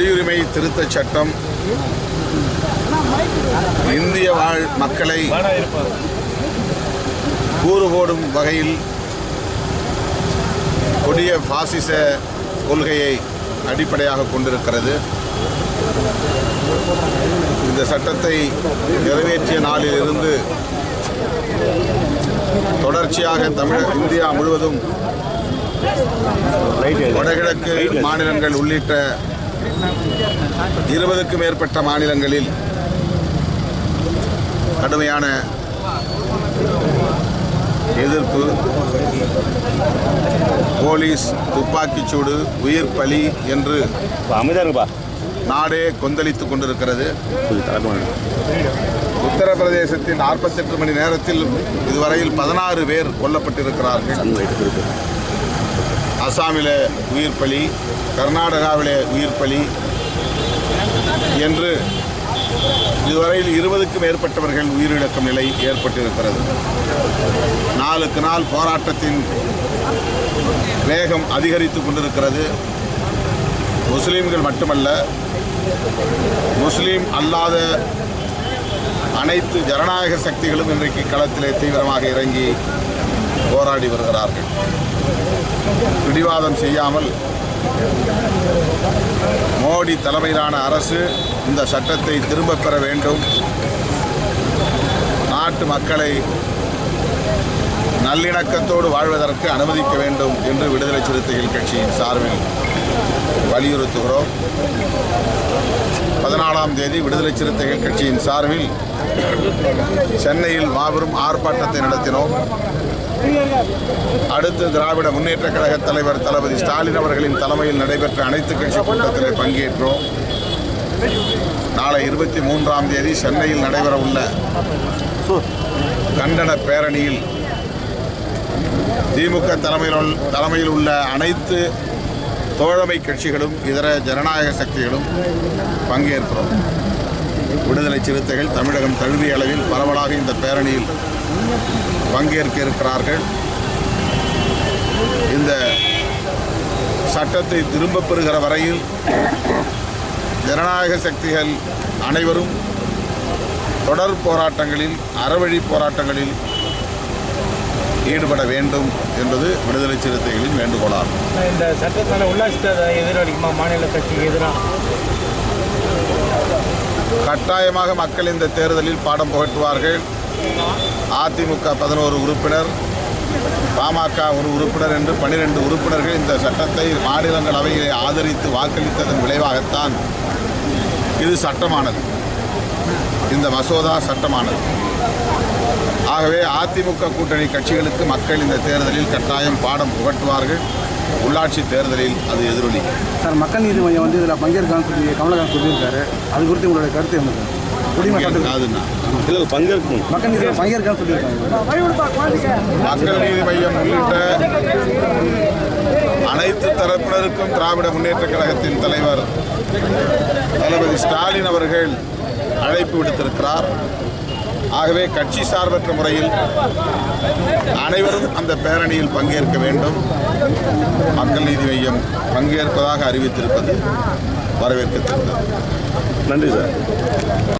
குடியுரிமை திருத்தச் சட்டம் இந்திய வாழ் மக்களை கூறு போடும் வகையில் கொடிய பாசிச கொள்கையை அடிப்படையாக கொண்டிருக்கிறது. இந்த சட்டத்தை நிறைவேற்றிய நாளிலிருந்து தொடர்ச்சியாக தமிழ் இந்தியா முழுவதும் வடகிழக்கு மாநிலங்கள் உள்ளிட்ட இருபதுக்கும் மேற்பட்ட மாநிலங்களில் கடுமையான எதிர்ப்பு போலீஸ் துப்பாக்கிச்சூடு உயிர் பலி என்று நாடே கொந்தளித்துக் கொண்டிருக்கிறது. உத்தரப்பிரதேசத்தில் நாற்பத்தெட்டு மணி நேரத்தில் இதுவரையில் பதினாறு பேர் கொல்லப்பட்டிருக்கிறார்கள். அசாமில் உயிர் பலி கர்நாடகாவிலே உயிர் பலி என்று இதுவரையில் இருபதுக்கும் மேற்பட்டவர்கள் உயிரிழக்கும் நிலை ஏற்பட்டிருக்கிறது. நாளுக்கு நாள் போராட்டத்தின் வேகம் அதிகரித்து கொண்டிருக்கிறது. முஸ்லீம்கள் மட்டுமல்ல முஸ்லீம் அல்லாத அனைத்து ஜனநாயக சக்திகளும் இன்றைக்கு களத்திலே தீவிரமாக இறங்கி போராடி வருகிறார்கள். பிடிவாதம் செய்யாமல் மோடி தலைமையிலான அரசு இந்த சட்டத்தை திரும்பப் பெற வேண்டும். நாட்டு மக்களை நல்லிணக்கத்தோடு வாழ்வதற்கு அனுமதிக்க வேண்டும் என்று விடுதலை சிறுத்தைகள் கட்சியின் சார்பில் வலியுறுத்துகிறோம். பதினாலாம் தேதி விடுதலை சிறுத்தைகள் கட்சியின் சார்பில் சென்னையில் மாபெரும் ஆர்ப்பாட்டத்தை நடத்தினோம். அடுத்து திராவிட முன்னேற்ற கழக தலைவர் தளபதி ஸ்டாலின் அவர்களின் தலைமையில் நடைபெற்ற அனைத்து கட்சி கூட்டத்தில் பங்கேற்றோம். நாளை இருபத்தி மூன்றாம் தேதி சென்னையில் நடைபெற உள்ள கண்டன பேரணியில் திமுக தலைமையில் தலைமையில் உள்ள அனைத்து தோழமை கட்சிகளும் இதர ஜனநாயக சக்திகளும் பங்கேற்கிறோம். விடுதலை சிறுத்தைகள் தமிழகம் தழுவிய அளவில் பரவலாக இந்த பேரணியில் பங்கேற்க இருக்கிறார்கள் இந்த சட்டத்தை திரும்ப பெறுகிற வரையில் ஜனநாயக சக்திகள் அனைவரும் தொடர் போராட்டங்களில் அறவழி போராட்டங்களில் ஈடுபட வேண்டும் என்பது விடுதலை சிறுத்தைகளின் வேண்டுகோளாகும். இந்த சட்டத்தால் உள்ளாட்சி எதிரொலிக்குமா? மாநில கட்சிக்கு எதிராக கட்டாயமாக மக்கள் இந்த தேர்தலில் பாடம் புகட்டுவார்கள். அதிமுக பதினோரு உறுப்பினர் பாமக ஒரு உறுப்பினர் என்று பனிரெண்டு உறுப்பினர்கள் இந்த சட்டத்தை மாநிலங்களவையில் ஆதரித்து வாக்களித்ததன் விளைவாகத்தான் இது சட்டமானது. இந்த மசோதா சட்டமானது. ஆகவே அதிமுக கூட்டணி கட்சிகளுக்கு மக்கள் இந்த தேர்தலில் கட்டாயம் பாடம் புகட்டுவார்கள். உள்ளாட்சி தேர்தலில் அது எதிரொலிக்கும் சார் மக்கள் நீதி மையம் வந்து இதில் பங்கேற்கான்னு சொல்லி கமலஹாசன் சொல்லியிருக்காரு. அது குறித்து உங்களுடைய கருத்து என்ன சார்? இல்லை பங்கேற்கணும் மக்கள் நீதி பங்கேற்கான்னு சொல்லியிருக்காங்க. மக்கள் நீதி மையம் உள்ளிட்ட அனைத்து தரப்பினருக்கும் திராவிட முன்னேற்ற கழகத்தின் தலைவர் தளபதி ஸ்டாலின் அவர்கள் அழைப்பு விடுத்திருக்கிறார். ஆகவே கட்சி சார்பற்ற முறையில் அனைவரும் அந்த பேரணியில் பங்கேற்க வேண்டும். மக்கள் நீதி மையம் பங்கேற்பதாக அறிவித்திருப்பது வரவேற்கத்தக்கது. நன்றி சார்.